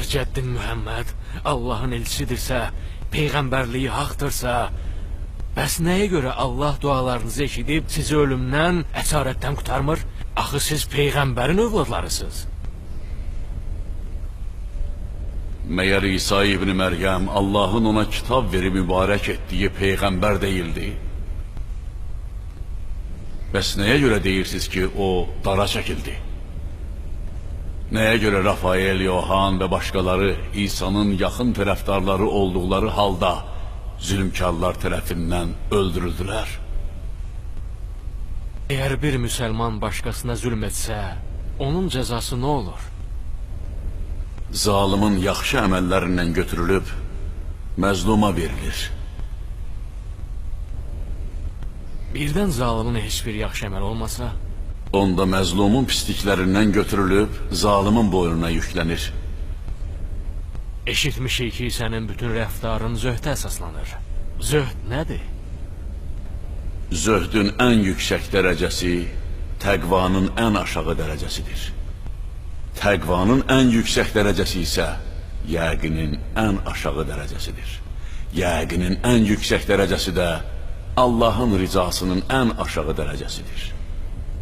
Əgər cəddin Mühəmməd Allahın elçidirsə, peyğəmbərliyi haqdırsa, bəs nəyə görə Allah dualarınızı eşidib sizi ölümdən, əsarətdən qurtarmır? Axı siz peyğəmbərin övladlarısınız. Meğer İsa İbni Meryem Allah'ın ona kitap verip mübarek ettiği peygamber değildi. Bəs neye göre deyirsiniz ki o dara çekildi? Neye göre Rafael, Yohan ve başkaları İsa'nın yakın taraftarları oldukları halda zulümkarlar tarafından öldürüldüler? Eğer bir Müslüman başkasına zulmetse, onun cezası ne olur? Zalimin yaxşı əməllərindən götürülüb məzluma verilir. Birden zalimin hiçbir yaxşı əməl olmasa, Onda məzlumun pisliklərindən götürülüb zalimin boynuna yüklənir. eşitmişik ki senin bütün rəftarın zöhdə əsaslanır. Zöhd nədir? Zöhdün ən yüksək dərəcəsi təqvanın ən aşağı dərəcəsidir. Təqvanın ən yüksək dərəcəsi isə yəqinin ən aşağı dərəcəsidir. Yəqinin ən yüksək dərəcəsi də Allahın rizasının ən aşağı dərəcəsidir.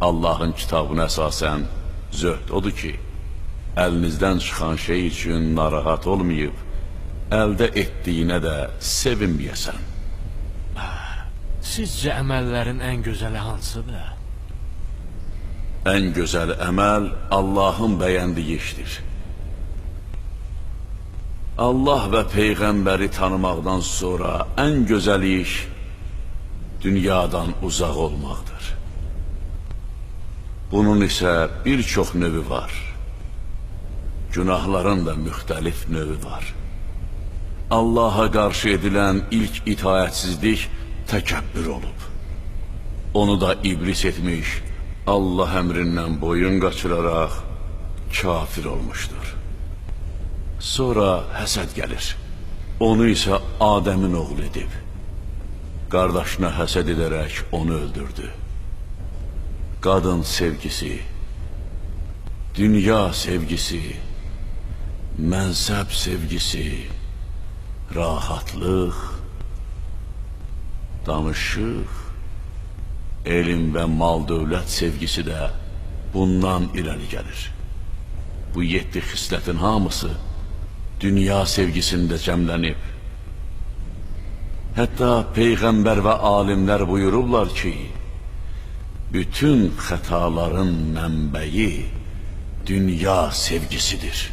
Allahın kitabına əsasən zöhd odur ki, əlinizdən çıxan şey üçün narahat olmayıb, əldə etdiyinə də sevinməyəsən. Sizcə əməllərin ən gözəli hansıdır? Ən gözəl əməl Allahın bəyəndiyi işdir. Allah və Peyğəmbəri tanımaqdan sonra ən gözəl iş dünyadan uzaq olmaqdır. Bunun isə bir çox növü var. Günahların da müxtəlif növü var. Allaha qarşı edilən ilk itaətsizlik təkəbbür olub. Onu da iblis etmiş, Allah əmrindən boyun qaçıraraq kafir olmuşdur. Sonra həsəd gəlir. Onu isə Adəmin oğlu edib. Qardaşına həsəd edərək onu öldürdü. Qadın sevgisi, dünya sevgisi, mənsəb sevgisi, rahatlıq, danışıq, elm və mal dövlət sevgisi də bundan irəli gəlir. Bu yeddi xislətin hamısı dünya sevgisində cəmlənib. Hətta peyğəmbər və alimlər buyururlar ki, bütün xətaların mənbəyi dünya sevgisidir.